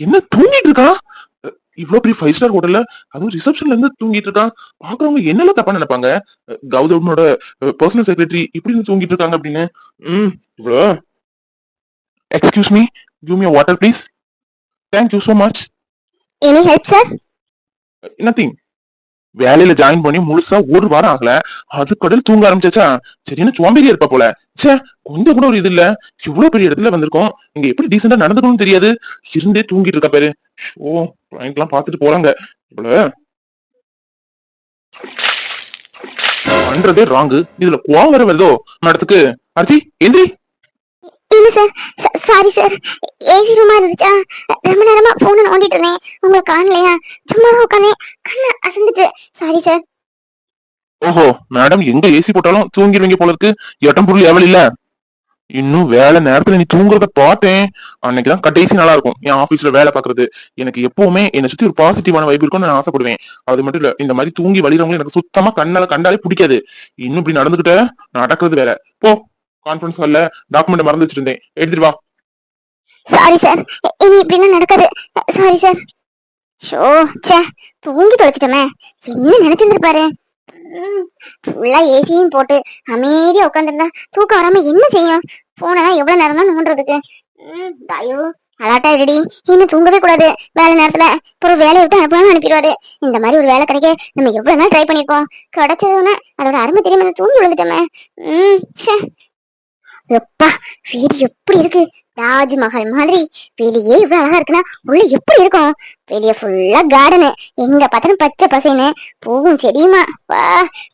என்ன தூங்கிட்டு இருக்கான் அஹ் இவ்வளவு பெரிய ஃபைவ் ஸ்டார் ஹோட்டல்ல அதுவும் ரிசப்ஷன்ல இருந்து தூங்கிட்டு இருக்கான் பாக்குறவங்க என்னெல்லாம் தப்பா நினைப்பாங்க? கௌதமோட பர்சனல் செக்ரட்டரி இப்படி தூங்கிட்டு இருக்காங்க அப்படின்னு. ம் இவ்வளோ excuse me give me water please thank you so much any help sir nothing வேலையில ஜாயின் பண்ணி முழுசா ஒரு வாரம் ஆகல. அதுக்கடல் தூங்க ஆரம்பிச்சாச்சா? சரின்னு சோம்பேறியா இருப்பா போல. ச்சே கொஞ்சம் கூட ஒரு இது இல்ல. இவ்வளவு பெரிய இடத்துல வந்திருக்கோம். இங்க எப்படி டீசெண்டா நடந்துக்கணும்னு தெரியாது. இருந்தே தூங்கிட்டு இருக்கா பேரு. ஓ கிளைண்ட் எல்லாம் பாத்துட்டு போறாங்க. இவ்வளவு பண்றதே ராங்கு இதுல கோவம் வர வருதோ நடத்துக்கு அர்ச்சி எந்திரி. இல்லை சார் சாரி. சார் ஏசி ரூமா இருந்துச்சா? ரொம்ப நேரமா போன் நோண்டிட்டு இருந்தேன். உங்களை காணலையா? சும்மா உட்காந்தேன். கண்ணு அசந்துச்சு. Sorry sir. ஓஹோ மேடம் எங்க ஏசி போட்டாலும் தூங்கிடுவீங்க போல இருக்கு. எட்டம் பொருள் எவள் இல்ல. இன்னும் வேலை நேரத்துல நீ தூங்குறத பார்த்தேன். அன்னைக்குதான் கடைசி நல்லா இருக்கும். என் ஆபீஸ்ல வேலை பாக்குறது எனக்கு எப்பவுமே என்னை சுத்தி ஒரு பாசிட்டிவான வைப் இருக்கும்னு நான் ஆசைப்படுவேன். அது மட்டும் இல்ல இந்த மாதிரி தூங்கி வழிறவங்க எனக்கு சுத்தமா கண்ணால கண்டாலே பிடிக்காது. இன்னும் இப்படி நடந்துகிட்ட நடக்கிறது வேற. போ. கான்ஃபரன்ஸ் ஹால்ல டாக்குமெண்ட் மறந்து வச்சிருந்தேன். எடுத்துட்டு வா. சாரி சார் இனி இப்படிலாம் நடக்காது. சாரி சார் ஷோ சே தூங்கி தொலைச்சிட்டோமே. என்ன நினைச்சிருந்திருப்பாரு ஃபுல்லா ஏசியும் போட்டு அமைதியா உட்காந்துருந்தா தூக்கம் வராம என்ன செய்யும்? போனா எவ்வளவு நேரம் தான் நோண்டுறதுக்கு ம், ஐயோ அலாட்டா ரெடி இன்னும் தூங்கவே கூடாது. வேலை நேரத்துல அப்புறம் வேலையை விட்டு அனுப்பலாம் அனுப்பிடுவாரு. இந்த மாதிரி ஒரு வேலை கிடைக்க நம்ம எவ்வளவு நாள் ட்ரை பண்ணிருக்கோம். கிடைச்சதுன்னு அதோட அருமை தெரியாம தூங்கி விழுந்துட்டோமே. ம் ச்சே. எப்பா வீடு எப்படி இருக்கு? தாஜ்மஹால் மாதிரி. வெளியே இவ்வளவு அழகா இருக்குன்னா உள்ள எப்படி இருக்கும்? வெளியே ஃபுல்லா கார்டனு எங்க பார்த்தாலும் பச்சை பசைன்னு பூவும் செடியுமா? வா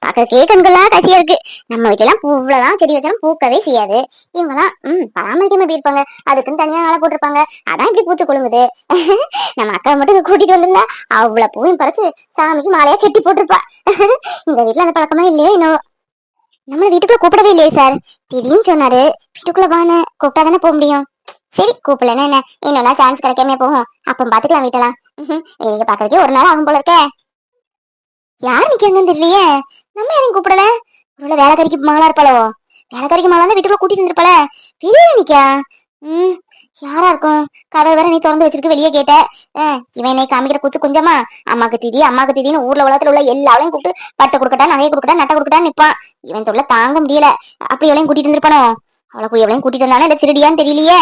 பார்க்கறதுக்கே கண்கொள்ளா காட்சியா இருக்கு. நம்ம வீட்டெல்லாம் பூவ்வளவுதான் செடி வச்சாலும் பூக்கவே செய்யாது. இவங்கலாம் ம் பராமரிக்காம எப்படி இருப்பாங்க? அதுக்குன்னு தனியா ஆளை போட்டிருப்பாங்க. அதான் இப்படி பூத்து கொழுங்குது நம்ம அக்கா மட்டும் கூட்டிட்டு வந்திருந்தா அவ்வளவு பூவையும் பறிச்சு சாமிக்கு மாலையா கெட்டி போட்டிருப்பா. இந்த வீட்டுல அந்த பழக்கமா இல்லையோ என்னவோ. நம்மள வீட்டுக்குள்ள கூப்பிடவே இல்லையே சார் திடீர்னு சொன்னாரு. வீட்டுக்குள்ள வான்னு கூப்பிட்டா தானே போக முடியும். சரி கூப்பிடலன்னா என்ன? இன்னொன்னா சான்ஸ் கிடைக்காம போகும். அப்போ பாத்துக்கலாம் வீட்டெல்லாம். ம்ஹும். பாக்குறதுக்கே ஒரு நாள் ஆகும் போல இருக்கே. யார் நிக்காங்கன்னு தெரியலையே. நம்ம யாரும் கூப்பிடல? ஒருவேளை வேலைக்காரிக்கு மகளா இருப்பாளோ? வேலைக்காரிக்கு மகளா இருந்தா வீட்டுக்குள்ள கூட்டிட்டு வந்திருப்பாள. வெளியே நிக்கா. ம் யாரா இருக்கும்? கதவை வேற நீ திறந்து வச்சிருக்கு வெளியே கேட்ட. அஹ், இவன் என்னை காமிக்கிற குத்து கொஞ்சமா? அம்மாக்கு திதி அம்மாக்கு திதின்னு ஊர்ல உலகத்துல உள்ள எல்லாரையும் கூப்பிட்டு பட்டை கொடுக்கட்டா நகையை கொடுக்கட்டா நட்டை கொடுக்கட்டா நிப்பான். இவன் தொல்லை தாங்க முடியல. அப்படி எவளையும் கூட்டிட்டு இருந்திருப்பானோ அவளை போய் எவளையும் கூட்டிட்டு வந்தானே? இந்த திருடியான்னு தெரியலையே.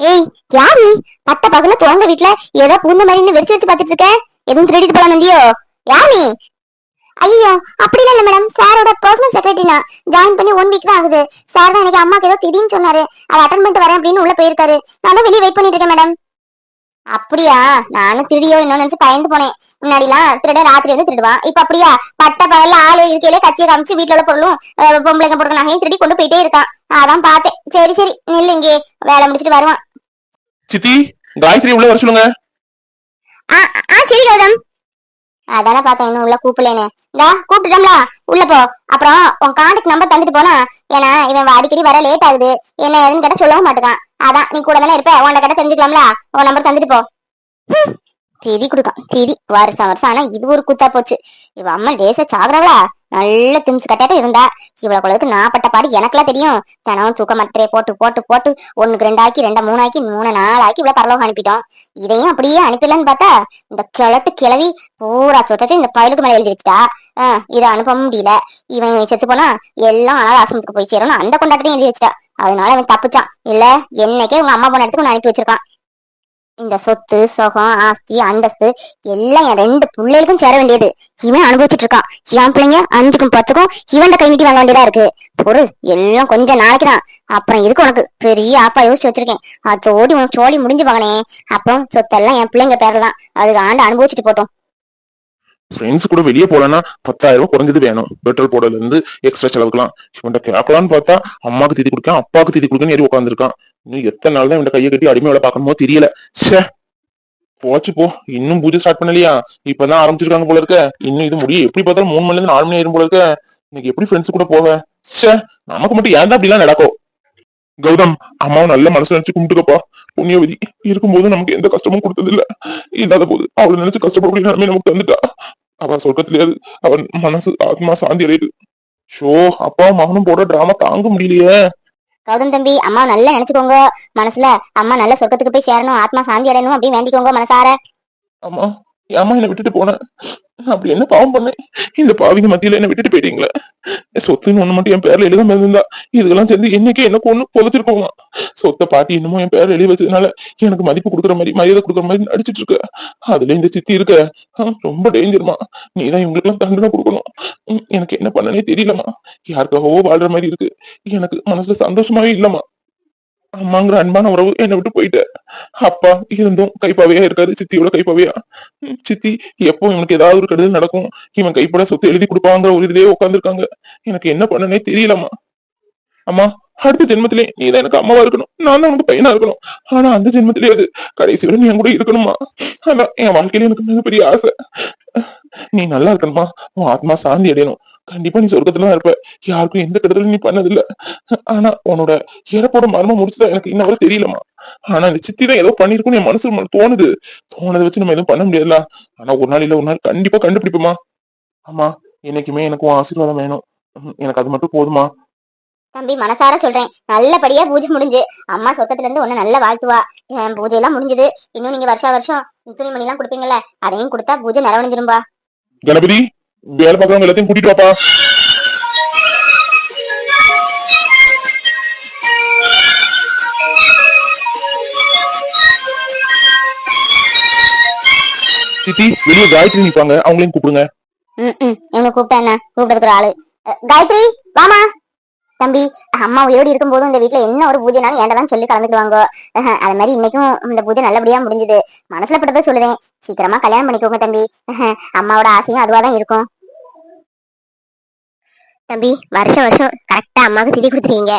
ஏய் யார் நீ? பட்ட பகல தோங்க வீட்டுல ஏதோ பூந்த மாதிரி வெறிச்சு வச்சு பாத்துட்டு இருக்க. எதுவும் திருடிட்டு போலாம் நந்தியோ யார் நீ? ஐயோ அப்படிலாம் இல்ல மேடம் சாரோட பர்சனல் செக்ரட்டரி நான் ஜாயின் பண்ணி ஒன் வீக் தான் ஆகுது. சார் தான் எனக்கு அம்மாக்கு ஏதோ திடீர்னு சொன்னாரு. அதை அட்டன் பண்ணிட்டு வரேன் அப்படின்னு உள்ள போயிருக்காரு. நான் தான் வெளியே வெயிட் பண்ணிட்டு இருக்கேன் மேடம் அப்படியா? நானும் திருடியோ இன்னும் நினைச்சு பயந்து போனேன். முன்னாடிலாம் திருட ராத்திரி வந்து திருடுவான் இப்ப அப்படியா? பட்ட பகல்ல ஆளு இருக்கையிலே கத்தியை காமிச்சு வீட்டுல உள்ள பொருளும் பொம்பளைங்க போடுற நகையும் திருடி கொண்டு போயிட்டே இருக்கான். அதான் பார்த்தேன். சரி சரி. நில்லு இங்கே. வேலை முடிச்சிட்டு வருவான். சித்தி காயத்ரி உள்ள வர சொல்லுங்க. ஆ ஆ சரி கௌதம். அதானே பார்த்தேன் இன்னும் உள்ள கூப்பிடலேன்னு இந்தா கூப்பிட்டுட்டோம்ல. உள்ள போ. அப்புறம் உன் கான்டாக்ட் நம்பர் தந்துட்டு போனா ஏன்னா இவன் அடிக்கடி வர லேட் ஆகுது. என்ன ஏதுன்னு கேட்டா சொல்லவும் மாட்டேங்கான் அதான் நீ கூட தானே இருப்ப. உன்ட கேட்ட தெரிஞ்சுக்கலாம்ல. உன் நம்பர் தந்துட்டு போ. ஹம், குடுக்கான் கொடுக்கான் வருஷம் வருஷம். ஆனா இது ஒரு கூத்தா போச்சு. இவ அம்மா டேச சாகுறவளா? நல்ல திம்ஸ் கட்டாட்ட இருந்தா. இவ்வளவு குளத்துக்கு நான் பட்ட பாடு எனக்கெல்லாம் தெரியும். தினம் தூக்க மாத்திரையை போட்டு போட்டு போட்டு ஒண்ணுக்கு ரெண்டாக்கி ரெண்டா மூணாக்கி மூணு நாளாக்கி இவ்வளவு பரலோகம் அனுப்பிட்டோம். இதையும் அப்படியே அனுப்பிடலான்னு பார்த்தா இந்த கிழட்டு கிளவி பூரா சொத்தத்தை இந்த பயலுக்கு மேல எழுதி வச்சுட்டா. ஆஹ் இதை அனுப்ப முடியல. இவன் செத்து போனா எல்லாம் அனாத ஆசிரமத்துக்கு போய் சேரணும் அந்த கொண்டாட்டத்தையும் எழுதி வச்சுட்டா. அதனால அவன் தப்பிச்சான். இல்ல என்னைக்கே உங்க அம்மா போன இடத்துக்கு அனுப்பி வச்சிருக்கான். இந்த சொத்து சுகம் ஆஸ்தி அந்தஸ்து எல்லாம் என் ரெண்டு பிள்ளைகளுக்கும் சேர வேண்டியது. இவன் அனுபவிச்சுட்டு இருக்கான் என் பிள்ளைங்க அஞ்சுக்கும் பத்துக்கும் இவன் கை நீட்டி வாங்க வேண்டியதா இருக்கு. பொருள் எல்லாம் கொஞ்சம் நாளைக்கு தான் அப்புறம் இருக்கு உனக்கு? பெரிய ஆப்பா யோசிச்சு வச்சிருக்கேன். அதோடி உனக்கு சோழி முடிஞ்சு பாக்கனே அப்புறம் சொத்தெல்லாம் என் பிள்ளைங்க பேர்ல தான் அதுக்கு ஆண்டு அனுபவிச்சுட்டு போட்டோம். ஃப்ரெண்ட்ஸ் கூட வெளியே போலன்னா பத்தாயிரம் ரூபாய் குறைஞ்சது வேணும். பெட்ரோல் போடல இருந்து எக்ஸ்ட்ரா செலவுக்கலாம். இவன்ட்ட கேட்கலான்னு பார்த்தா அம்மாக்கு திதி கொடுக்கேன் அப்பாவுக்கு திதி கொடுக்கன்னு ஏறி உட்காந்துருக்கான் இன்னும் எத்தனை நாள் தான் இவன் கையை கட்டி அடிமை வேலை பார்க்கணுமோ தெரியல. சே போச்சு போ. இன்னும் பூஜை ஸ்டார்ட் பண்ணலையா? இப்பதான் ஆரம்பிச்சிருக்காங்க போல இருக்க. இன்னும் இது முடிய எப்படி பார்த்தாலும் மூணு மணில இருந்து நாலு மணி ஆயிரும் போல இருக்க. இன்னைக்கு எப்படி ஃப்ரெண்ட்ஸ் கூட போவேன் சே நமக்கு மட்டும் ஏன் தான் அப்படிலாம் நடக்கும்? கௌதம் அம்மாவை நல்ல மனசுல நினைச்சு கும்பிட்டுக்கப்பா. புண்ணியவதி இருக்கும்போது நமக்கு எந்த கஷ்டமும் கொடுத்தது இல்ல இல்லாத போது அவளை நினைச்சு கஷ்டப்படக்கூடிய நிலைமை நமக்கு தந்துட்டா. அவ சொர்க்கத்திலேயே அவன் மனசு ஆத்மா சாந்தி அடையுது. ஷோ அப்பா மகனும் போட டிராமா தாங்க முடியலையே. கௌதம் தம்பி அம்மா நல்லா நினைச்சுக்கோங்க. மனசுல அம்மா நல்ல சொர்க்கத்துக்கு போய் சேரணும் ஆத்மா சாந்தி அடையணும் அப்படின்னு வேண்டிக்கோங்க மனசார. அம்மா அம்மா என்ன விட்டுட்டு போனேன் அப்படி என்ன பாவம் பண்ணேன் இந்த பாவிங்க மத்தியில என்ன விட்டுட்டு போயிட்டீங்களே. சொத்துன்னு ஒண்ணு மட்டும் என் பேர்ல எழுதாம இருந்தா இதுக்கெல்லாம் சேர்ந்து என்னைக்கே எனக்கு ஒண்ணு புதைச்சிருக்கோமா சொத்தை பாட்டி என்னமோ என் பேர்ல எழுதி வச்சதுனால எனக்கு மதிப்பு கொடுக்குற மாதிரி மரியாதை கொடுக்குற மாதிரி நடிச்சிட்டு இருக்க. அதுல இந்த சித்தி இருக்க ரொம்ப டேஞ்சர்மா நீதான் இவங்களுக்கு எல்லாம் தண்டனை கொடுக்கணும். எனக்கு என்ன பண்ணனே தெரியலம்மா. யாருக்காகவோ வாழ்ற மாதிரி இருக்கு. எனக்கு மனசுல சந்தோஷமாவே இல்லம்மா. அம்மாங்கிற அன்பான உறவு என்னை விட்டு போயிட்ட. அப்பா இருந்தும் கைப்பாவையா இருக்காரு சித்தியோட கைப்பாவையா? சித்தி எப்போ இவனுக்கு ஏதாவது ஒரு கெடுதல் நடக்கும்? இவன் கைப்பட சொத்து எழுதி கொடுப்பாங்க ஒரு இதுலயே உட்காந்துருக்காங்க எனக்கு என்ன பண்ணனே தெரியலம்மா. அம்மா அடுத்த ஜென்மத்திலே நீ தான் எனக்கு அம்மாவா இருக்கணும். நான் தான் உனக்கு பையனா இருக்கணும். ஆனா அந்த ஜென்மத்திலே அது கடைசி வரை நீ என் கூட இருக்கணுமா அதான் என் வாழ்க்கையில எனக்கு மிகப்பெரிய ஆசை. நீ நல்லா இருக்கணுமா உன் ஆத்மா சாந்தி அடையணும். கண்டிப்பா நீ சொர்க்கத்துல தான் இருப்ப. யாருக்கும் எந்த கெடுதலும் நீ பண்ணதில்ல. ஆனா உன்னோட இறப்போட மர்மம் முடிச்சதா எனக்கு இன்ன வரை தெரியலமா ஆனா இந்த சித்தி தான் ஏதோ பண்ணிருக்கும்னு என் மனசு தோணுது. தோணதை வச்சு நம்ம எதுவும் பண்ண முடியாதுல ஆனா ஒரு நாள் இல்ல ஒரு நாள் கண்டிப்பா கண்டுபிடிப்போமா ஆமா என்னைக்குமே எனக்கு உன் ஆசீர்வாதம் வேணும். எனக்கு அது மட்டும் போதுமா தம்பி மனசார சொல்றேன். நல்லபடியா பூஜை முடிஞ்சு. அம்மா சொத்தத்துல இருந்து ஒண்ணு நல்ல வாழ்த்துவா. என் பூஜை எல்லாம் முடிஞ்சது. இன்னும் நீங்க வருஷா வருஷம் துணிமணி எல்லாம் கொடுப்பீங்கல்ல அதையும் கொடுத்தா பூஜை நிறைவடைஞ்சிரும்பா கணபதி வேலை பார்க்கறவங்க எல்லாத்தையும் கூட்டிட்டு வாப்பா. சித்தி வெளியே காயத்ரி நிப்பாங்க. அவங்களையும் கூப்பிடுங்க. ம் ம் இவனை கூப்பிட்டா என்ன? கூப்பிடுறதுக்கு ஒரு ஆளு. அஹ், காயத்ரி வாமா தம்பி அம்மா உயிரோடு இருக்கும்போதும் இந்த வீட்ல என்ன ஒரு பூஜைனாலும் ஏண்டதான் சொல்லி கலந்துக்குவாங்க அது மாதிரி இன்னைக்கும் இந்த பூஜை நல்லபடியா முடிஞ்சது. மனசுல பட்டதை சொல்லுவேன் சீக்கிரமா கல்யாணம் பண்ணிக்கோங்க தம்பி. அம்மாவோட ஆசையும் அதுவாதான் இருக்கும். தம்பி வருஷம் வருஷம் கரெக்டா அம்மாவுக்கு திதி கொடுத்துருவீங்க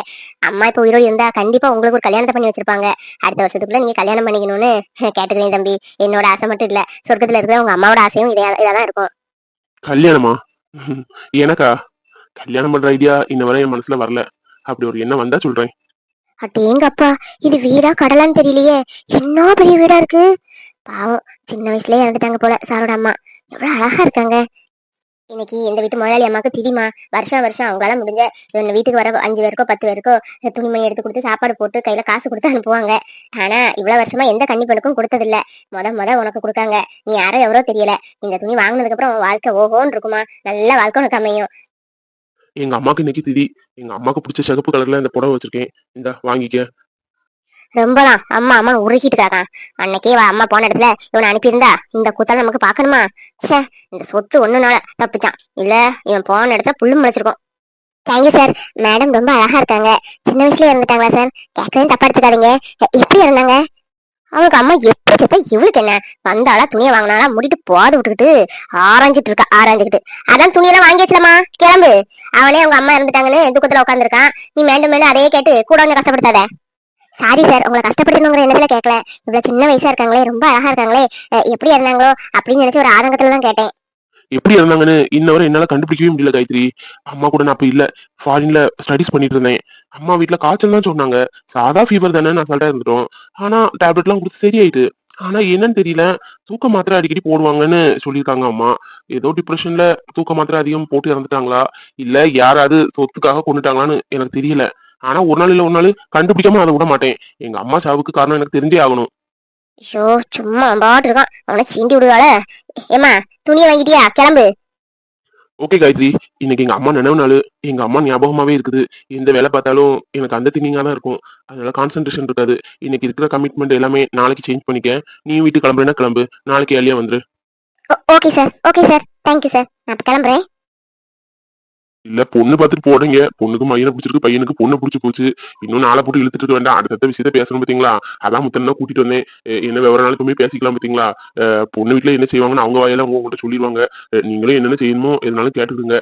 அம்மா இப்போ உயிரோடு இருந்தா கண்டிப்பா உங்களுக்கு ஒரு கல்யாணத்தை பண்ணி வச்சிருப்பாங்க. அடுத்த வருஷத்துக்குள்ள நீங்க கல்யாணம் பண்ணிக்கணும்னு கேட்டுக்கிறேன் தம்பி. என்னோட ஆசை மட்டும் இல்ல. சொர்க்கத்துல இருக்கிற உங்க அம்மாவோட ஆசையும் இதே இதான் இருக்கும். கல்யாணமா? எனக்கா? கல்யாணம் பண்ற ஐடியா இன்ன வரை என் மனசுல வரல. அப்படி ஒரு எண்ணம் வந்தா சொல்றேன். அட்டேங்கப்பா இது வீடா கடலான்னு தெரியலையே. என்ன பெரிய வீடா இருக்கு? பாவம் சின்ன வயசுலயே இறந்துட்டாங்க போல சாரோட அம்மா. எவ்வளவு அழகா இருக்காங்க. இன்னைக்கு இந்த வீட்டு முதலாளி அம்மாக்கு திதிமா வருஷம் வருஷம் அவங்களால முடிஞ்ச இவங்க வீட்டுக்கு வர அஞ்சு பேருக்கோ பத்து பேருக்கோ துணிமணி எடுத்து கொடுத்து சாப்பாடு போட்டு கையில காசு கொடுத்து அனுப்புவாங்க. ஆனா இவ்வளவு வருஷமா எந்த கண்ணி பெண்ணுக்கும் கொடுத்ததில்ல. முத முத உனக்கு கொடுக்காங்க. நீ யாரோ எவரோ தெரியல. இந்த துணி வாங்கினதுக்கு அப்புறம் உன் வாழ்க்கை ஓஹோன்னு இருக்குமா. நல்ல வாழ்க்கை உனக்கு அமையும். எங்க அம்மாக்கு இன்னைக்கு திதி. எங்க அம்மாக்கு பிடிச்ச சிகப்பு கலர்ல இந்த புடவை வச்சிருக்கேன். இந்த வாங்கிக்க. ரொம்பலாம். அம்மா அம்மா உருகிட்டு இருக்காதான் அன்னைக்கே வா அம்மா போன இடத்துல இவனை அனுப்பியிருந்தா இந்த கூத்தால நமக்கு பாக்கணுமா சே இந்த சொத்து ஒண்ணுனால தப்பிச்சான். இல்ல இவன் போன இடத்துல புல்லு முளைச்சிருக்கோம். தேங்க்யூ சார் மேடம் ரொம்ப அழகா இருக்காங்க. சின்ன வயசுல இருந்துட்டாங்களா சார் கேட்கவே தப்பா எடுத்துக்காதீங்க. எப்படி இருந்தாங்க அவங்க அம்மா எப்படி செத்த இவளுக்கு என்ன? வந்தாளா துணியை வாங்கினாலா முடிட்டு போது விட்டுக்கிட்டு ஆராய்ஞ்சிட்டு இருக்கா ஆராய்ஞ்சுக்கிட்டு. அதான் துணியெல்லாம் வாங்கி வச்சலமா கிளம்பு. அவனே அவங்க அம்மா இறந்துட்டாங்கன்னு துக்கத்துல உட்காந்துருக்கான் நீ மீண்டும் மீண்டும் அதையே கேட்டு கூட கொஞ்சம் கஷ்டப்படுத்தாத. சாரி சார் உங்களை கஷ்டப்படுத்தணுங்கிற எண்ணத்துல கேட்கல இவ்வளவு சின்ன வயசா இருக்காங்களே ரொம்ப அழகா இருக்காங்களே. எப்படி இருந்தாங்களோ அப்படின்னு நினைச்சு ஒரு ஆதங்கத்துல தான் கேட்டேன். எப்படி இருந்தாங்கன்னு இன்ன வரை என்னால கண்டுபிடிக்கவே முடியல காயத்ரி. அம்மா கூட நான் அப்ப இல்ல. ஃபாரின்ல ஸ்டடிஸ் பண்ணிட்டு இருந்தேன். அம்மா வீட்டுல காய்ச்சல் தான் சொன்னாங்க. சாதா ஃபீவர் தானே நான் சொல்லிட்டா இருந்துட்டோம். ஆனா டேப்லெட் எல்லாம் கொடுத்து சரியாயிட்டு. ஆனா என்னன்னு தெரியல. தூக்க மாத்திரை அடிக்கடி போடுவாங்கன்னு சொல்லியிருக்காங்க அம்மா. ஏதோ டிப்ரெஷன்ல தூக்க மாத்திரை அதிகம் போட்டு இறந்துட்டாங்களா? இல்ல யாராவது சொத்துக்காக கொண்டுட்டாங்களான்னு எனக்கு தெரியல. ஆனா ஒரு நாள் இல்ல ஒரு நாள் கண்டுபிடிக்காம அதை விட மாட்டேன். எங்க அம்மா சாவுக்கு காரணம் எனக்கு தெரிஞ்சே ஆகணும். ஐயோ சும்மா பாட்டு இருக்கான். அவனை சீண்டி விடுவாள. ஏமா துணியை வாங்கிட்டியா? கிளம்பு. ஓகே காயத்ரி. இன்னைக்கு எங்க அம்மா நினைவு நாள். எங்க அம்மா ஞாபகமாவே இருக்குது. எந்த வேலை பார்த்தாலும் எனக்கு அந்த திங்கிங்கா தான் இருக்கும். அதனால கான்சென்ட்ரேஷன் இருக்காது. இன்னைக்கு இருக்கிற கமிட்மெண்ட் எல்லாமே நாளைக்கு சேஞ்ச் பண்ணிக்க. நீ வீட்டுக்கு கிளம்புறேன்னா கிளம்பு. நாளைக்கு ஏர்லியா வந்துரு. Okay sir okay sir thank you sir நான் கிளம்புறேன். இல்ல பொண்ணு பார்த்துட்டு போடுங்க. பொண்ணுக்கு பையனை பிடிச்சிருக்கு பையனுக்கு பொண்ணு பிடிச்சி போச்சு. இன்னும் நாளை போட்டு இழுத்துட்டு இருக்க வேண்டாம். அடுத்த விஷயத்த பேசணும் பாத்தீங்களா அதான் முத்தனா கூட்டிட்டு வந்தேன். என்ன விவரம் நாளுக்குமே பேசிக்கலாம் பாத்தீங்களா பொண்ணு வீட்டுல என்ன செய்வாங்கன்னு அவங்க வாயில அவங்க உங்கள்கிட்ட சொல்லிடுவாங்க. நீங்களும் என்னென்ன செய்யணுமோ எதுனாலும் கேட்டுக்கிடுங்க.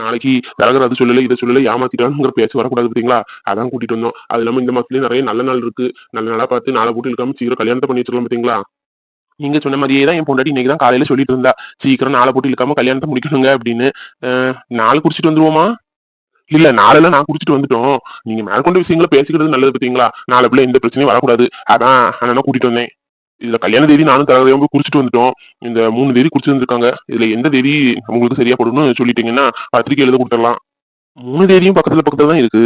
நாளைக்கு தரகர் அது சொல்லல இதை சொல்லல ஏமாத்திட்டானுங்கிற பேச வரக்கூடாது பாத்தீங்களா அதான் கூட்டிட்டு வந்தோம். அது இல்லாம இந்த மாசத்துலயே நிறைய நல்ல நாள் இருக்கு. நல்ல நாளா பார்த்து நாளை போட்டு இழுக்காம சீக்கிரம் கல்யாணத்தை பண்ணி வச்சிடலாம் பாத்தீங்களா நீங்க சொன்ன மாதிரியே தான் என் பொண்டாட்டி இன்னைக்கு தான் காலையில சொல்லிட்டு இருந்தா. சீக்கிரம் நாளை போட்டு இழுக்காம கல்யாணத்தை முடிக்கணுங்க அப்படின்னு. நாள் குடிச்சிட்டு வந்துருவோமா? இல்ல நாளெல்லாம் நான் குடிச்சிட்டு வந்துட்டோம். நீங்க மேற்கொண்ட விஷயங்களை பேசிக்கிறது நல்லது பாத்தீங்களா நாளை பிள்ளை எந்த பிரச்சனையும் வரக்கூடாது. அதான் அண்ணனா கூட்டிட்டு வந்தேன். இதுல கல்யாண தேதி நானும் தரதையும் குடிச்சிட்டு வந்துட்டோம். இந்த மூணு தேதி குடிச்சிட்டு வந்திருக்காங்க. இதுல எந்த தேதி உங்களுக்கு சரியா போடணும்னு சொல்லிட்டீங்கன்னா பத்திரிக்கை எழுத கொடுத்துடலாம். மூணு தேதியும் பக்கத்துல பக்கத்துல தான் இருக்கு.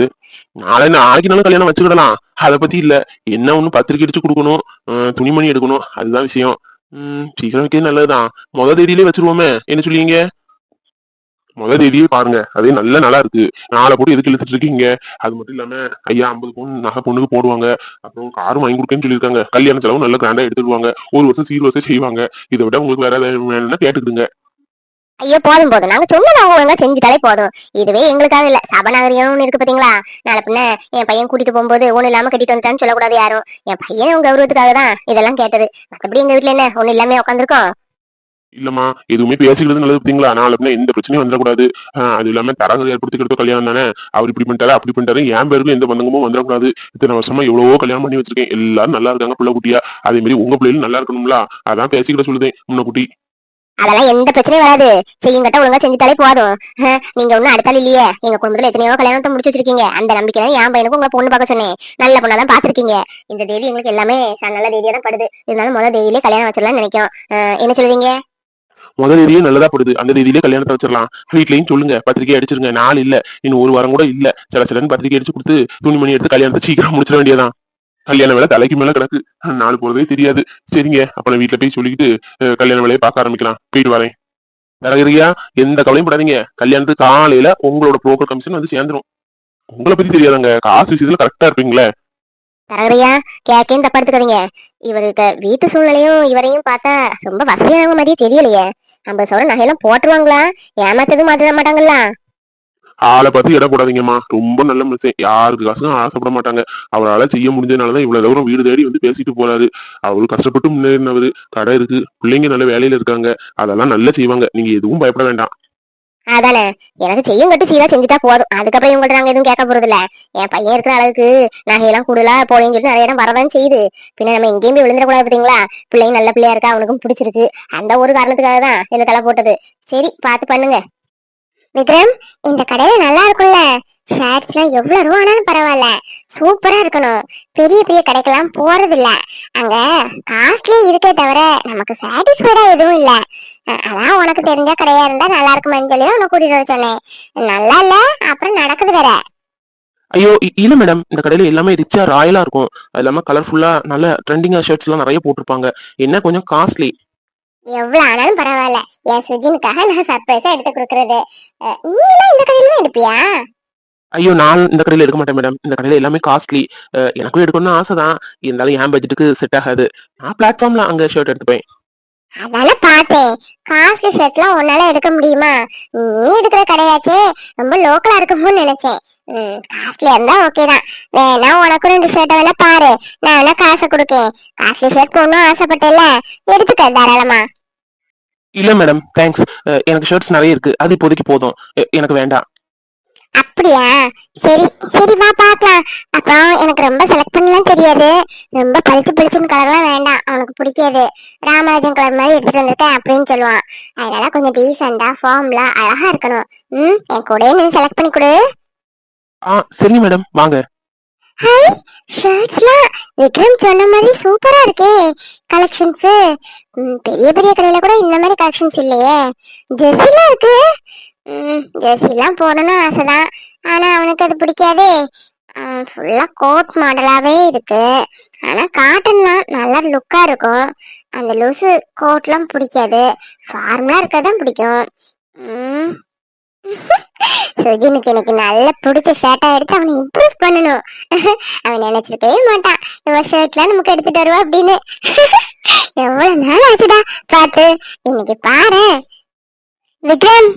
நாளை நாளைக்கு நாளும் கல்யாணம் வச்சுக்கிடலாம். அதை பத்தி இல்ல. என்ன ஒண்ணு பத்திரிக்கை அடிச்சு கொடுக்கணும். துணிமணி எடுக்கணும். அதுதான் விஷயம். உம் சீக்கிரம் வைக்கிறது நல்லதுதான். முத தேதியிலே வச்சிருவோமே. என்ன சொல்லுவீங்க? முத தேதியே பாருங்க. அதே நல்ல நல்லா இருக்கு. நாளை போட்டு எதுக்கு இழுத்துட்டு இருக்கீங்க? அது மட்டும் இல்லாம ஐயா ஐம்பது பவுன் நகை பொண்ணுக்கு போடுவாங்க. அப்புறம் காரும் வாங்கி கொடுக்கேன்னு சொல்லியிருக்காங்க. கல்யாண செலவு நல்ல கிராண்டா எடுத்துடுவாங்க. ஒரு வருஷம் சீர் வருஷம் செய்வாங்க. இதை விட உங்களுக்கு வேற ஏதாவது வேணும்னா கேட்டுக்கிடுங்க. ஐயோ போதும் போதும். நாங்க சொன்னதை அவங்க ஒழுங்கா செஞ்சுட்டாலே போதும். இதுவே எங்களுக்காக இல்ல. சபநாகரிகம்னு இருக்கு பாத்தீங்களா? நாளை பின்ன என் பையன் கூட்டிட்டு போகும்போது ஒண்ணு இல்லாம கட்டிட்டு வந்துட்டான்னு சொல்லக்கூடாது யாரும். என் பையன் உங்க கௌரவத்துக்காக தான் இதெல்லாம் கேட்டது. மத்தபடி எங்க வீட்டுல என்ன? ஒண்ணு இல்லாம உட்காந்துருக்கோம் இல்லம்மா எதுவுமே பேசிக்கிறது நல்லது பாத்தீங்களா? நாளை பின்ன எந்த பிரச்சனையும் வந்துடக்கூடாது. அது இல்லாம தரங்க ஏற்படுத்திக்கிறது கல்யாணம் தானே? அவர் இப்படி பண்ணிட்டாரு அப்படி பண்ணிட்டாரு. என் பேருக்கு எந்த பந்தங்கமும் வந்துடக்கூடாது. இத்தனை வருஷமா எவ்வளவோ கல்யாணம் பண்ணி வச்சிருக்கேன். எல்லாரும் நல்லா இருக்காங்க பிள்ளை குட்டியா. அதே மாதிரி உங்க பிள்ளைகளும் நல்லா இருக்கணும்ல. அதான் பேசிக்கிட்ட சொல்லுதேன் முன்ன குட்டி அதெல்லாம் எந்த பிரச்சனையும் வராது. செய்யுங்கட்ட ஒழுங்கா செஞ்சுட்டாலே போதும். நீங்க ஒண்ணும் அடுத்தால இல்லையே. எங்க குடும்பத்துல எத்தனையோ கல்யாணத்தை முடிச்சு வச்சிருக்கீங்க. அந்த நம்பிக்கை தான் என் பையனுக்கு உங்க பொண்ணு பார்க்க சொன்னேன். நல்ல பொண்ணா தான் பாத்திருக்கீங்க இந்த தேதி எங்களுக்கு எல்லாமே நல்ல தேதியா தான் படுது. இருந்தாலும் முதல் தேதியிலே கல்யாணம் வச்சிடலாம்னு நினைக்கும். என்ன சொல்லுவீங்க முதல் தேதியிலே நல்லதா படுது. அந்த தேதியிலே கல்யாணத்தை வச்சிடலாம். வீட்லயும் சொல்லுங்க. பத்திரிக்கை அடிச்சிருங்க. நாள் இல்ல. இன்னும் ஒரு வாரம் கூட இல்ல. சில சிலன்னு பத்திரிக்கை அடிச்சு கொடுத்து துணிமணி எடுத்து கல்யாணத்தை சீக்கிரம் முடிச்சிட வேண்டியதான் கல்யாண வேலை தலைக்கு மேல கிடக்கு. நாலு போறதே தெரியாது. சரிங்க அப்ப நான் வீட்டுல போய் சொல்லிக்கிட்டு கல்யாண வேலையை பார்க்க ஆரம்பிக்கலாம். போயிட்டு வரேன். தரகிரியா எந்த கவலையும் படாதீங்க. கல்யாணத்துக்கு காலையில உங்களோட புரோக்கர் கமிஷன் வந்து சேர்ந்துரும். உங்களை பத்தி தெரியாதாங்க. காசு விஷயத்துல கரெக்டா இருப்பீங்களே. தரகிரியா கேக்கேன்னு தப்பா எடுத்துக்காதீங்க. இவருக்கு வீட்டு சூழ்நிலையும் இவரையும் பார்த்தா ரொம்ப வசதியானவங்க மாதிரியே தெரியலையே. ஐம்பது சவரம் நகையெல்லாம் போட்டுருவாங்களா? ஏமாத்ததும் மாத்திட மாட்டாங்களா? ஆளை பார்த்து இடம் போடாதீங்கம்மா ரொம்ப நல்ல மனுஷன். யாருக்கு காசுக்கும் ஆசைப்பட மாட்டாங்க. அவரால் செய்ய முடிஞ்சதுனாலதான் இவ்வளவு தூரம் வீடு தேடி வந்து பேசிட்டு போறாரு. அவரு கஷ்டப்பட்டு முன்னேறினவரு. கடை இருக்கு. பிள்ளைங்க நல்ல வேலையில இருக்காங்க. அதெல்லாம் நல்லா செய்வாங்க. நீங்க எதுவும் பயப்பட வேண்டாம். அதானே. எனக்கு செய்யும் கட்டு சீதா செஞ்சுட்டா போதும். அதுக்கப்புறம் இவங்கள்ட்ட நாங்க எதுவும் கேட்க போறது இல்ல என் பையன் இருக்கிற அளவுக்கு நகையெல்லாம் கூடுதலா போலேன்னு சொல்லி நிறைய இடம் வரதான் செய்யுது. பின்ன நம்ம எங்கேயும் போய் விழுந்துடக்கூடாது பாத்தீங்களா பிள்ளையும் நல்ல பிள்ளையா இருக்கா? அவனுக்கும் பிடிச்சிருக்கு. அந்த ஒரு காரணத்துக்காக தான் இந்த தலை போட்டது. சரி பார்த்து பண்ணுங்க. விக்ரம் இந்த கடையில நல்லா இருக்கும்ல. ஷர்ட்ஸ் எல்லாம் எவ்வளவு ரூபா ஆனாலும் பரவாயில்ல சூப்பரா இருக்கணும். பெரிய பெரிய கடைக்கெல்லாம் போறது இல்ல அங்க காஸ்ட்லி இருக்கே தவிர நமக்கு சாட்டிஸ்ஃபைடா எதுவும் இல்ல. அதான் உனக்கு தெரிஞ்ச கடையா இருந்தா நல்லா இருக்குமான்னு சொல்லி தான் உனக்கு கூட்டிட்டு வர சொன்னேன். நல்லா இல்ல அப்புறம் நடக்குது வேற. ஐயோ இல்ல மேடம் இந்த கடையில எல்லாமே ரிச்சா ராயலா இருக்கும். அது இல்லாம கலர்ஃபுல்லா நல்ல ட்ரெண்டிங்கா ஷர்ட்ஸ் எல்லாம் நிறைய போட்டிருப்பாங்க. என்ன கொஞ்சம் காஸ்ட்லி எவ்வளவு ஆனாலும் பரவாயில்ல. என் சுஜினுக்காக நான் சர்ப்ரைஸா எடுத்து கொடுக்கறது. நீ எல்லாம் இந்த கடையில தான் எடுப்பியா? ஐயோ நான் இந்த கடையில எடுக்க மாட்டேன் மேடம் இந்த கடையில எல்லாமே காஸ்ட்லி எனக்கும் எடுக்கணும்னு ஆசைதான். இருந்தாலும் என் பட்ஜெட்டுக்கு செட் ஆகாது. நான் பிளாட்ஃபார்ம்ல அங்க ஷர்ட் எடுத்துப்பேன். அதானே பார்த்தேன். காஸ்ட்லி ஷர்ட்லாம் உன்னால எடுக்க முடியுமா? நீ எடுக்கிற கடையாச்சே. ரொம்ப லோக்கலா இருக்குமோன்னு நினைச்சேன். காஸ்ட்லியா இருந்தா ஓகே தான். வேணா உனக்கும் ரெண்டு ஷர்ட்டை வேணா பாரு. நான் வேணா காசை கொடுக்கேன். காஸ்ட்லி ஷர்ட் போடணும் ஆசைப்பட்டேல எடுத்துக்க தாராளமா. இல்ல மேடம் தேங்க்ஸ் எனக்கு ஷர்ட்ஸ் நிறைய இருக்கு. அது இப்போதைக்கு போதும். எனக்கு வேண்டாம். அப்படியா? சரி சரி வா பார்க்கலாம். அப்புறம் எனக்கு ரொம்ப செலக்ட் பண்ணலாம் தெரியாது. ரொம்ப பளிச்சு பளிச்சுன்னு கலர்லாம் வேண்டாம். அவனுக்கு பிடிக்காது. ராமராஜன் கலர் மாதிரி எடுத்துட்டு வந்திருக்கேன் அப்படின்னு சொல்லுவான். அதனால கொஞ்சம் டீசெண்டா ஃபார்ம்ல அழகா இருக்கணும். ம் என் கூடயே நீ செலக்ட் பண்ணி கொடு. ஆ சரி மேடம் வாங்க. ஹை ஷர்ட்ஸ்லாம் விக்ரம் சொன்ன மாதிரி சூப்பரா இருக்கே. கலெக்ஷன்ஸ் பெரிய பெரிய கடையில கூட இந்த மாதிரி கலெக்ஷன்ஸ் இல்லையே. ஜெர்சிலாம் இருக்கு. ஜெர்சிலாம் போடணும்னு ஆசைதான். ஆனா அவனுக்கு அது பிடிக்காதே. ஃபுல்லா கோட் மாடலாவே இருக்கு. ஆனா காட்டன்லாம் நல்லா லுக்கா இருக்கும். அந்த லூசு கோட்லாம் பிடிக்காது. ஃபார்மலா இருக்கதான் பிடிக்கும். சுஜினுக்கு எனக்கு நல்ல பிடிச்ச ஷர்ட்டா எடுத்து அவனை இம்ப்ரெஸ் பண்ணணும். அவன் நினைச்சிருக்கவே மாட்டான். இவன் ஷர்ட்லாம் நமக்கு எடுத்துட்டு வருவா அப்படின்னு. எவ்வளவு நாள் ஆச்சுடா. பார்த்து இன்னைக்கு பாரு. விக்ரம்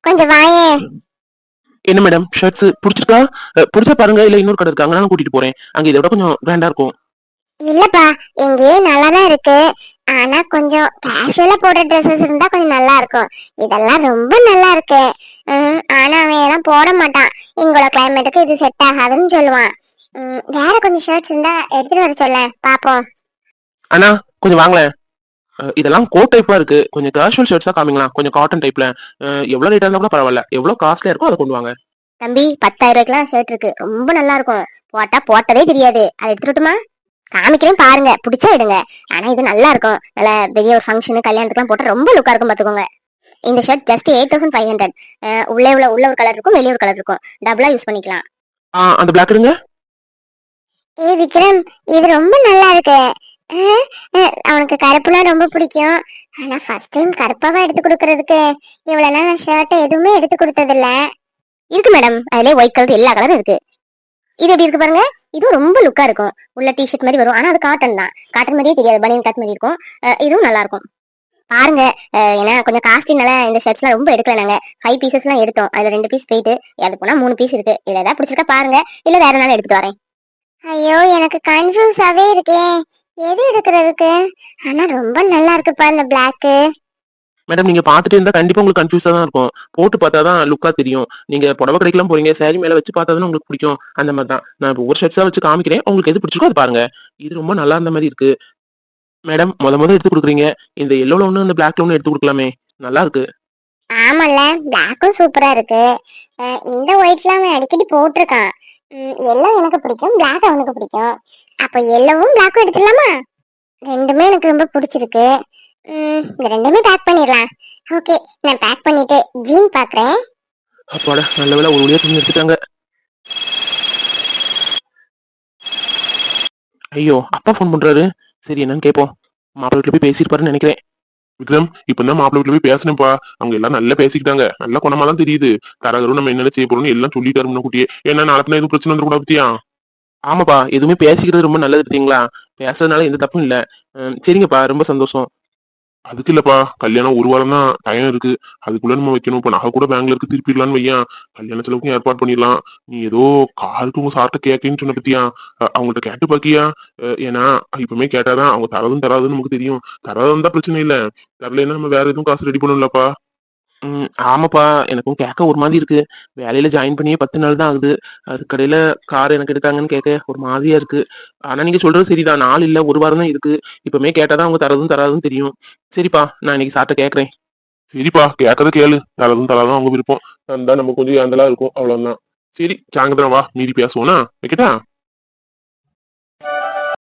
கொஞ்சம் வாயே. என்ன மேடம் ஷர்ட்ஸ் பிடிச்சிருக்கா? பிடிச்சா பாருங்க. இல்ல இன்னொரு கடை இருக்கு அங்க நான் கூட்டிட்டு போறேன். அங்க இதை விட கொஞ்சம் கிராண்டா இருக்கும். இல்லப்பா எங்கேயே நல்லாதான் இருக்கு. ஆனா கொஞ்சம் கேஷுவலா போடுற ட்ரெஸ்ஸஸ் இருந்தா கொஞ்சம் நல்லா இருக்கும். இதெல்லாம் ரொம்ப நல்லா இருக்கு. ஆனா அவன் இதெல்லாம் போட மாட்டான். இங்கோட கிளைமேட்டுக்கு இது செட் ஆகாதுன்னு சொல்லுவான். வேற கொஞ்சம் ஷர்ட்ஸ் இருந்தா எடுத்துட்டு வர சொல்ல பாப்போம். அண்ணா கொஞ்சம் வாங்களேன். இதெல்லாம் கோட் டைப்பா இருக்கு. கொஞ்சம் கேஷுவல் ஷர்ட்ஸா காமிங்களா கொஞ்சம் காட்டன் டைப்ல எவ்வளவு ரேட்டா இருந்தா கூட பரவாயில்ல. எவ்வளவு காஸ்ட்லியா இருக்கோ அதை கொண்டு வாங்க. தம்பி பத்தாயிரம் ரூபாய்க்குலாம் ஷர்ட் இருக்கு. ரொம்ப நல்லா இருக்கும். போட்டா போட்டதே தெரியாது. அதை எடுத்துட்டுமா காமிக்கிறேன் பாருங்க. பிடிச்சா எடுங்க. ஆனா இது நல்லா இருக்கும். நல்ல பெரிய ஒரு ஃபங்க்ஷனு கல்யாணத்துக்குலாம் போட்டா ரொம்ப லுக்கா இருக்கும் பாத்துக்கோங்க இந்த shirt just eight thousand five hundred உள்ளே உள்ள உள்ள ஒரு கலர் இருக்கும் வெளியே ஒரு கலர் இருக்கும். டபுளா யூஸ் பண்ணிக்கலாம். அந்த பிளாக் எடுங்க ஏ விக்ரம் இது ரொம்ப நல்லா இருக்கு. அவனுக்கு கருப்புனா ரொம்ப பிடிக்கும். ஆனா ஃபர்ஸ்ட் டைம் கருப்பாவா எடுத்து கொடுக்கறதுக்கு இவ்வளவு நாள் ஷர்ட் எதுவுமே எடுத்து கொடுத்தது இல்ல இருக்கு மேடம் அதுலயே ஒயிட் கலர் எல்லா கலரும் இருக்கு. இது எப்படி இருக்கு பாருங்க? இது ரொம்ப லுக்கா இருக்கும். உள்ள டிஷர்ட் மாதிரி வரும். ஆனா அது காட்டன் தான். காட்டன் மாதிரியே தெரியாது. பனியன் காட் மாதிரி இருக்கும். இதுவும் நல்லா இருக்கும். பாருங்க. ஏன்னா கொஞ்சம் காஸ்ட்லினால இந்த ஷர்ட்ஸ்லாம் ரொம்ப எடுக்கல நாங்க. ஃபைவ் பீசஸ்லாம் எடுத்தோம். அதுல ரெண்டு பீஸ் போயிட்டு அது போனா மூணு பீஸ் இருக்கு. இதுல ஏதாவது பிடிச்சிருக்கா பாருங்க. இல்ல வேற நாள் எடுத்துட்டு வரேன். ஐயோ எனக்கு கன்ஃபியூஸாவே இருக்கேன் எது எடுக்கிறதுக்கு? ஆனா ரொம்ப நல்லா இருக்குப்பா இந்த பிளாக்கு மேடம் நீங்க பாத்துட்டு இருந்தா கண்டிப்பா உங்களுக்கு கன்ஃபியூஸா தான் இருக்கும். போட்டு பார்த்தா தான் லுக்கா தெரியும். நீங்க புடவை கடைக்கெல்லாம் போறீங்க சாரி மேல வச்சு பார்த்தா தான் உங்களுக்கு பிடிக்கும். அந்த மாதிரி தான். நான் இப்போ ஒரு ஷர்ட்ஸா வச்சு காமிக்கிறேன். உங்களுக்கு எது பிடிச்சிருக்கோ அது பாருங்க. இது ரொம்ப நல்லா இருந்த மாதிரி இருக்கு. மேடம் முத முத எடுத்து கொடுக்குறீங்க. இந்த எல்லோல ஒண்ணு இந்த பிளாக்ல ஒண்ணு எடுத்து கொடுக்கலாமே. நல்லா இருக்கு. ஆமால பிளாக்கும் சூப்பரா இருக்கு. இந்த ஒயிட்லாம் அவன் அடிக்கடி போட்டிருக்கான். எல்லோ எனக்கு பிடிக்கும் பிளாக் அவனுக்கு பிடிக்கும். அப்போ எல்லோவும் பிளாக்கும் எடுத்துடலாமா? ரெண்டுமே எனக்கு ரொம்ப பிடிச்சிருக்கு. இந்த ரெண்டுமே பேக் பண்ணிடலாம். ஓகே நான் பேக் பண்ணிட்டு ஜீன் பாக்குறேன். அப்பாடா நல்ல வேலை ஒரு வழியா துணி எடுத்துட்டாங்க. ஐயோ அப்பா ஃபோன் பண்றாரு. சரி என்னன்னு கேட்போம் மாப்பிள்ளை வீட்டுல போய் பேசியிருப்பாருன்னு நினைக்கிறேன். விக்ரம் இப்பதான் மாப்பிள்ளை வீட்டுல போய் பேசினப்பா அவங்க எல்லாம் நல்லா பேசிக்கிட்டாங்க. நல்ல குணமா தான் தெரியுது. தரகரும் நம்ம என்னென்ன செய்ய போறோம்னு எல்லாம் சொல்லிட்டாரு முன்னக்கூட்டியே. ஏன்னா நாளைக்கு எதுவும் பிரச்சனை வந்துடக்கூடாது பத்தியா? ஆமாப்பா எதுவுமே பேசிக்கிறது ரொம்ப நல்லது பார்த்தீங்களா பேசுறதுனால எந்த தப்பும் இல்ல. சரிங்கப்பா ரொம்ப சந்தோஷம். அதுக்கு இல்லப்பா. கல்யாணம் ஒரு வாரம் தான் டைம் இருக்கு. அதுக்குள்ள நம்ம வைக்கணும். இப்ப நகை கூட பேங்க்ல இருக்கு. திருப்பிடலாம்னு வையன். கல்யாண செலவுக்கும் ஏற்பாடு பண்ணிடலாம். நீ ஏதோ காருக்கு உங்க சார்ட்ட கேட்கன்னு சொன்ன பத்தியா? அவங்கள்ட்ட கேட்டு பாக்கியா? ஏன்னா இப்பவுமே கேட்டாதான் அவங்க தரதும் தராதுன்னு நமக்கு தெரியும். தரதும் தான் பிரச்சனை இல்ல. தரலைன்னா நம்ம வேற எதுவும் காசு ரெடி பண்ணணும்லப்பா ம், ஆமாப்பா எனக்கும் கேட்க ஒரு மாதிரி இருக்கு. வேலையில ஜாயின் பண்ணியே பத்து நாள் தான் ஆகுது. அதுக்கடையில கார் எனக்கு எடுத்தாங்கன்னு கேட்க ஒரு மாதிரியா இருக்கு. ஆனா நீங்க சொல்றது சரிதான். நாள் இல்ல ஒரு வாரம் தான் இருக்கு. இப்பவுமே கேட்டாதான் அவங்க தரதும் தராதும் தெரியும். சரிப்பா நான் இன்னைக்கு சார்ட்ட கேட்கறேன் சரிப்பா கேட்கறத கேளு. தரதும் தராதும் அவங்க விருப்பம். தந்தா நம்ம கொஞ்சம் ஏந்தலா இருக்கும். அவ்வளவுதான். சரி சாயந்தரம் வா மீதி பேசுவோம்னா வைக்கட்டா?